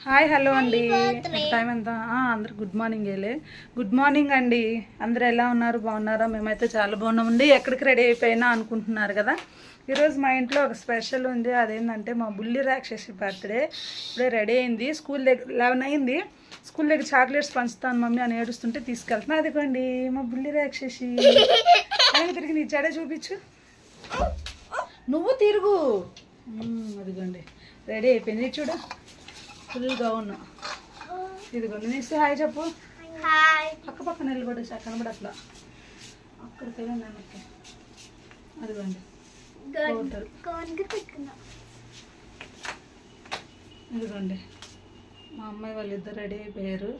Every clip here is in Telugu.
హాయ్ హలో అండి. టైం ఎంత? అందరు గుడ్ మార్నింగ్ ఏలే. గుడ్ మార్నింగ్ అండి. అందరు ఎలా ఉన్నారు? బాగున్నారా? మేమైతే చాలా బాగున్నామండి ఎక్కడికి రెడీ అయిపోయినా అనుకుంటున్నారు కదా. ఈరోజు మా ఇంట్లో ఒక స్పెషల్ ఉంది. అదేంటంటే మా బుల్లి రాక్షసి బర్త్డే ఇప్పుడే రెడీ అయింది. స్కూల్ దగ్గర లెవెన్ అయింది. స్కూల్ దగ్గర చాక్లెట్స్ పంచుతాను మమ్మీ అని ఏడుస్తుంటే తీసుకెళ్తున్నా. అదిగోండి మా బుల్లి రాక్షసి. ఆయన తిరిగి నీ జడ చూపించు. నువ్వు తిరుగు. అదిగోండి. రెడీ అయిపోయింది. చూడు. ఫుల్ గౌన్ ఇదిగోండి. నీసి హాయ్ చెప్పు. పక్క పక్క నిలబడి కనబడి అట్లా అక్కడికి వెళ్ళండి వెనక్కి అదిగోండి. ఇదిగోండి. మా అమ్మాయి వాళ్ళిద్దరు రెడీ అయిపోయారు.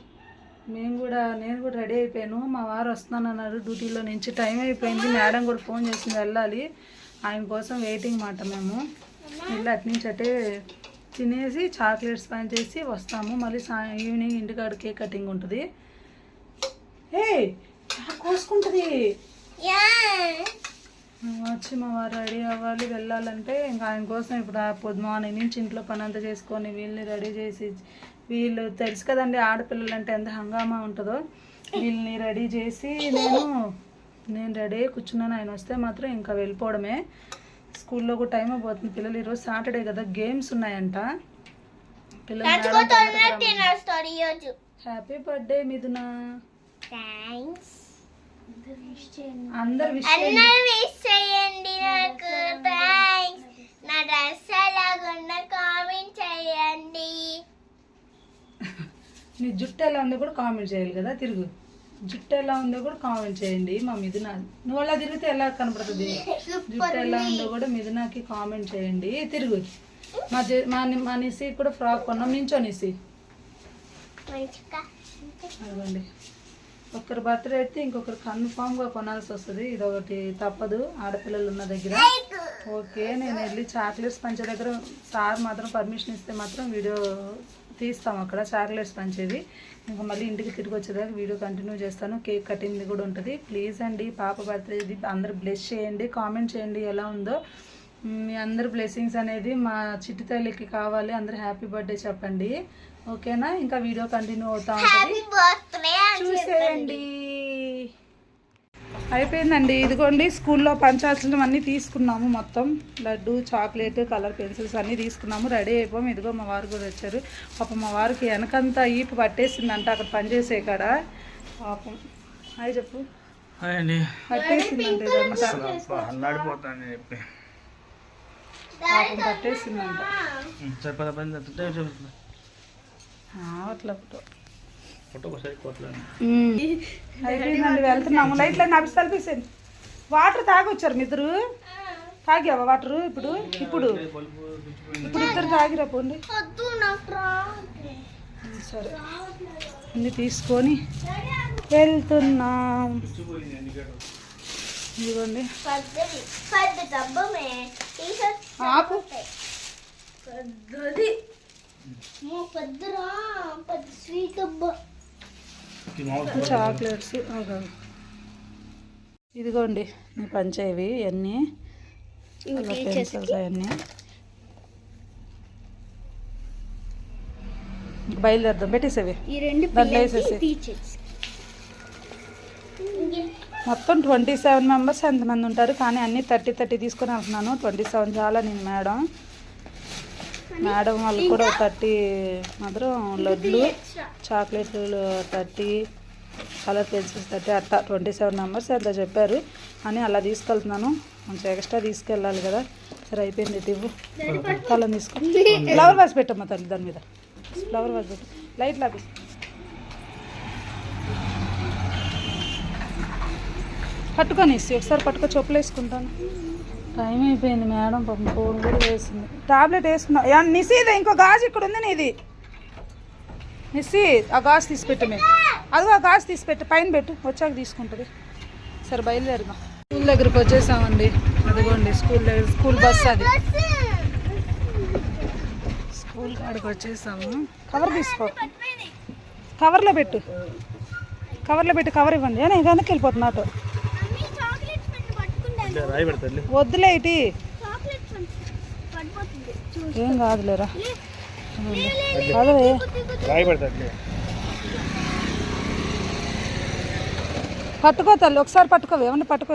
మేము కూడా నేను కూడా రెడీ అయిపోయాను. మా వారు వస్తున్నానన్నారు డ్యూటీలో నుంచి. టైం అయిపోయింది. మేడం కూడా ఫోన్ చేసింది వెళ్ళాలి. ఆయన కోసం వెయిటింగ్ మాట మేము. వెళ్ళి అటు నుంచి అటే తినేసి చాక్లెట్స్ పని చేసి వస్తాము. మళ్ళీ సా ఈవినింగ్ ఇంటికాడ కేక్ కటింగ్ ఉంటుంది ఏ కోసుకుంటుంది. వచ్చి మా వారు రెడీ అవ్వాలి వెళ్ళాలంటే ఇంకా ఆయన కోసం ఇప్పుడు మార్నింగ్ నుంచి ఇంట్లో పని అంతా చేసుకొని వీళ్ళని రెడీ చేసి వీళ్ళు తెలుసు కదండి ఆడపిల్లలు అంటే ఎంత హంగామా ఉంటుందో. వీళ్ళని రెడీ చేసి నేను నేను రెడీ అయ్యి కూర్చున్నాను. ఆయన వస్తే మాత్రం ఇంకా వెళ్ళిపోవడమే. స్కూల్లో కూడా టైం అయిపోతుంది. పిల్లలు ఈరోజు సాటర్డే కదా గేమ్స్ ఉన్నాయంట. పిల్లలు హ్యాపీ బర్త్డే మిథున. థ్యాంక్స్ అందరు విష్ అందరూ విష్ చేయండి నాకు. థ్యాంక్స్ నా డ్రెస్ ఎలాగున్నా కామెంట్ చేయండి. నీ జుట్టు ఎలా ఉందో కూడా కామెంట్ చేయాలి కదా తిరుగు. జుట్టు ఎలా ఉందో కూడా కామెంట్ చేయండి. మా మిథున నువ్వు అలా తిరిగితే ఎలా కనపడుతుంది? జుట్టు ఎలా ఉందో కూడా మిథునకి కామెంట్ చేయండి. తిరుగు. మా మా మా నిసి కూడా ఫ్రాక్ కొన్నాం. నించో నిసి అదిగోండి. ఒకరి బర్త్డే అయితే ఇంకొకరు కన్ఫామ్గా కొనాల్సి వస్తుంది. ఇది ఒకటి తప్పదు. ఆడపిల్లలు ఉన్న దగ్గర. ఓకే నేను వెళ్ళి చాక్లెట్స్ పంచే దగ్గర సార్ మాత్రం పర్మిషన్ ఇస్తే మాత్రం వీడియో తీస్తాం అక్కడ. చాక్లెట్స్ పంచేది ఇంకా మళ్ళీ ఇంటికి తిరిగి వచ్చేదాకా వీడియో కంటిన్యూ చేస్తాను. కేక్ కటింగ్ కూడా ఉంటుంది. ప్లీజ్ అండి పాప బర్త్డే ఇది. అందరు బ్లెస్ చేయండి కామెంట్ చేయండి ఎలా ఉందో. మీ అందరి బ్లెస్సింగ్స్ అనేది మా చిట్టి తల్లికి కావాలి. అందరు హ్యాపీ బర్త్డే చెప్పండి. ఓకేనా? ఇంకా వీడియో కంటిన్యూ అవుతా ఉంటుంది. చూసేయండి. అయిపోయిందండి. ఇదిగోండి స్కూల్లో పంచాల్సినవన్నీ తీసుకున్నాము మొత్తం. లడ్డు చాక్లెట్ కలర్ పెన్సిల్స్ అన్నీ తీసుకున్నాము. రెడీ అయిపోయాము. ఇదిగో మా వారు కూడా వచ్చారు. పాపం మా వారికి వెనకంతా ఈపు పట్టేసిందంట అక్కడ పనిచేసే కాడ. పాపం. హాయ్ చెప్పు. అండి. పట్టేసిందంట పాపం పట్టేసిందంట. అట్లా అయిపోయిందండి వెళ్తున్నాము లైట్లు అన్నీ తలిపేసాను వాటర్ తాగొచ్చారు మీ ఇద్దరు? తాగావా వాటర్ ఇప్పుడు? ఇప్పుడు. ఇప్పుడు ఇద్దరు తాగిరా పోండి. సరే. అన్ని తీసుకొని వెళ్తున్నాం. ఇదిగోండి. ఆపు. పెద్దది పెద్దరా పెద్ద స్వీట్ డబ్బా చాక్లెట్స్ ఇదిగోండి నీ పంచేవి ఇవన్నీ. పెన్సిల్స్ అవన్నీ. బయలుదేరదాం పెట్టేసేవి. ఈ రెండు దాంట్లో వేసేసి. టీచర్స్. మొత్తం ట్వంటీ సెవెన్ మెంబర్స్ ఎంతమంది ఉంటారు? కానీ అన్నీ థర్టీ థర్టీ తీసుకొని వెళ్తున్నాను. ట్వంటీ సెవెన్ చాలా నేను మేడం. మేడం వాళ్ళు కూడా థర్టీ మాత్రం లడ్లు చాక్లెట్లు థర్టీ కలర్ పెన్సిల్స్ థర్టీ అట్టా ట్వంటీ సెవెన్ మెంబర్స్ ఎంత చెప్పారు. అని అలా తీసుకెళ్తున్నాను. కొంచెం ఎక్స్ట్రా తీసుకెళ్ళాలి కదా. సరే అయిపోయింది ఇటు ఇవ్వు. కలం తీసుకో. ఫ్లవర్ వాజ్ పెట్టమ్మా తల్లి దాని మీద. ఫ్లవర్ వాజ్ పెట్టు. లైట్ లాపి. పట్టుకొని ఇస్తే. ఒకసారి పట్టుకో చెప్పులు వేసుకుంటాను. టైం అయిపోయింది మేడం పాపం ఫోన్ కూడా వేసింది. టాబ్లెట్ వేసుకున్నా. నిసీదా ఇంకో గాజు ఇక్కడ ఉంది నీది. నిస్సి ఆ గాజు తీసి పెట్టు మీరు అదిగో ఆ గాజు తీసి పెట్టు పైన పెట్టు. వచ్చాక తీసుకుంటుంది. సరే బయలుదేరుదాం. స్కూల్ దగ్గరికి వచ్చేసామండి. అదిగోండి స్కూల్ దగ్గర స్కూల్ బస్ అది. స్కూల్ కాడికి వచ్చేసాము. కవర్ తీసుకో. కవర్లో పెట్టు. కవర్లో పెట్టి కవర్ ఇవ్వండి. నేను వెనక్కి వెళ్ళిపోతున్నా చూడు ఏం కాదులేరా. అదే పట్టుకో తల్లి ఒకసారి పట్టుకో ఏమన్నా పట్టుకో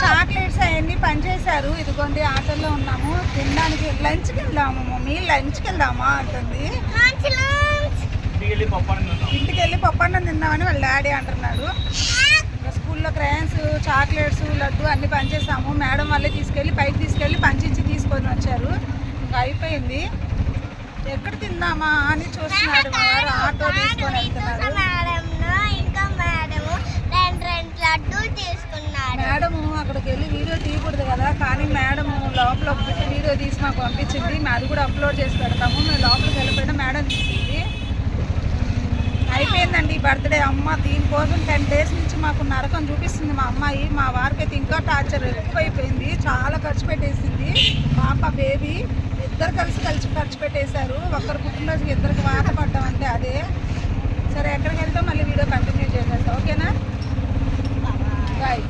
చాక్లెట్స్ అవన్నీ పనిచేశారు ఇదిగోండి ఆటోలో ఉన్నాము. తినడానికి లంచ్కి వెళ్దాము మమ్మీ. లంచ్కి వెళ్దామా అంటుంది. ఇంటికి వెళ్ళి పప్పన్నం తిందామని వాళ్ళ డాడీ అంటున్నాడు. ఇంకా స్కూల్లో క్రయాన్స్ చాక్లెట్స్ లడ్డు అన్ని పనిచేసాము మేడం వాళ్ళే తీసుకెళ్ళి పైకి తీసుకెళ్ళి పంచించి తీసుకొని వచ్చారు. ఇంకా అయిపోయింది. ఎక్కడ తిందామా అని చూస్తున్నాడు ఆటో తీసుకొని వెళ్తున్నారు. మేడం ఇంకా అక్కడికి వెళ్ళి వీడియో తీయకూడదు కదా. కానీ మేడము లోపల పెట్టి వీడియో తీసి మాకు పంపించింది. మేము అది కూడా అప్లోడ్ చేసి పెడతాము. మేము లోపలికి వెళ్ళిపోయినా మేడం తీసింది అయిపోయిందండి బర్త్డే. అమ్మ దీనికోసం టెన్ డేస్ నుంచి మాకు నరకం చూపిస్తుంది మా అమ్మాయి. మా వారికి అయితే ఇంకా టార్చర్ ఎక్కువైపోయింది. చాలా ఖర్చు పెట్టేసింది. పాప బేబీ ఇద్దరు కలిసి కలిసి ఖర్చు పెట్టేశారు. ఒకరు పుట్టినరోజుకి ఇద్దరికి వాత పడ్డం అంటే అదే. సరే ఎక్కడికి వెళ్తాం? మళ్ళీ వీడియో కంటిన్యూ చేసేస్తాం ఓకేనా? బాయ్.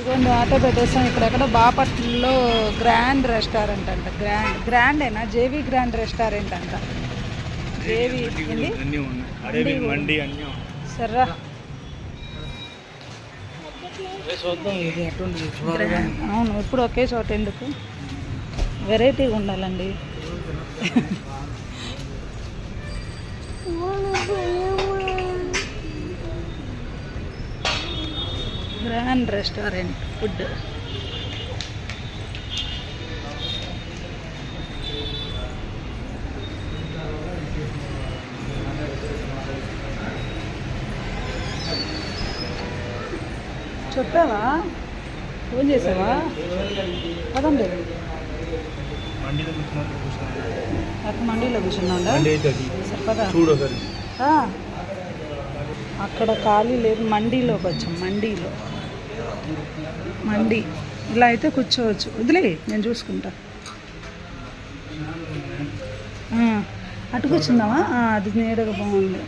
ఇదిగోండి ఆటో పెట్టేస్తాం. ఇక్కడెక్కడ బాపట్లలో గ్రాండ్ రెస్టారెంట్ అంట. గ్రాండ్ గ్రాండేనా? జేవీ గ్రాండ్ రెస్టారెంట్ అంట. జేవీ ఏంది అన్నీ ఉన్నాయి. అరేబి మండి అన్నీ ఉన్నాయి. సర్రా. చూద్దాం ఇది అవును ఇప్పుడు ఒకే చోట ఎందుకు? వెరైటీగా ఉండాలండి. Grand restaurant food. చెప్పావా? ఫోన్ చేసావా? పదండి అక్కడ మండీలో కూర్చున్నాడా మండి అయితే అది సరే పదా. చూడు ఒకసారి. ఆ. అక్కడ ఖాళీ లేదు మండీలోకి వచ్చాం మండీలో. మండీ. ఇలా అయితే కూర్చోవచ్చు. వదిలే నేను చూసుకుంటా. అటు కూర్చుందామా? అది నేరుగా బాగుంది.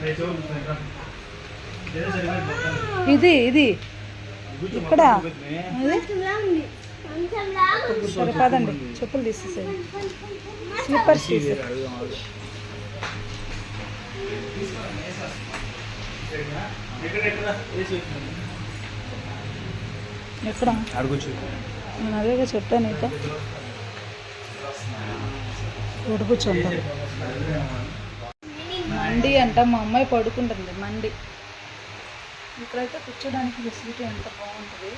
ఇది ఇది. ఇక్కడ? సరే పదండి. చెప్పులు తీసేసేది స్లిప్పర్స్ తీసే ఎక్కడ? నేను అదేగా చెప్పాను నీతో. ఇక్కడ మండి అంట మా అమ్మాయి పడుకుంటుంది మండి. ఇక్కడైతే కూర్చోడానికి ఫెసిలిటీ ఎంత బాగుంటుంది?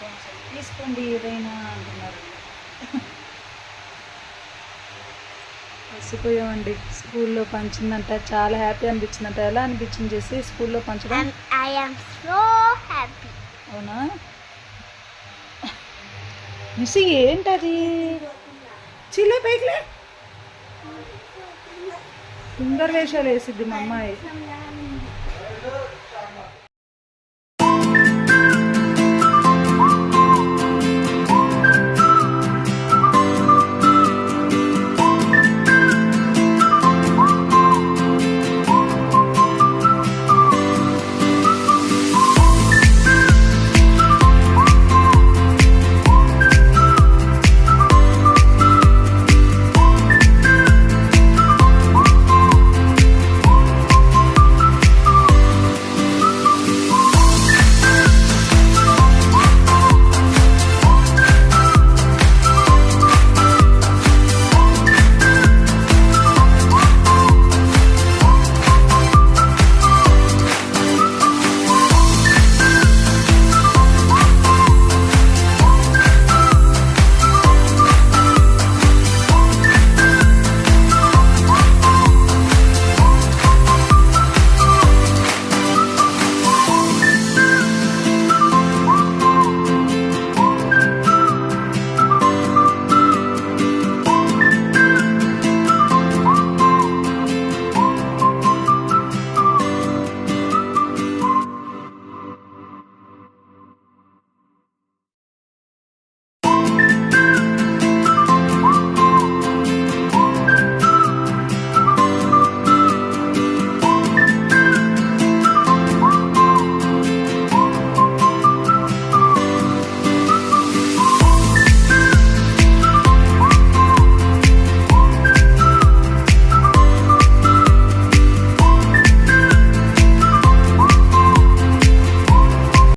కొంచెం తీసుకోండి ఏదైనా అంటున్నారు. కలిసిపోయామండి స్కూల్లో పంచిందంట చాలా హ్యాపీ అనిపించిందంట. ఎలా అనిపించింది చేసి స్కూల్లో పంచడం? సో హ్యాపీ అవునా? మిస్ ఏంటది? చిల్లే పైకిలే సుందర వేషాలు వేసిద్ది మా అమ్మాయి.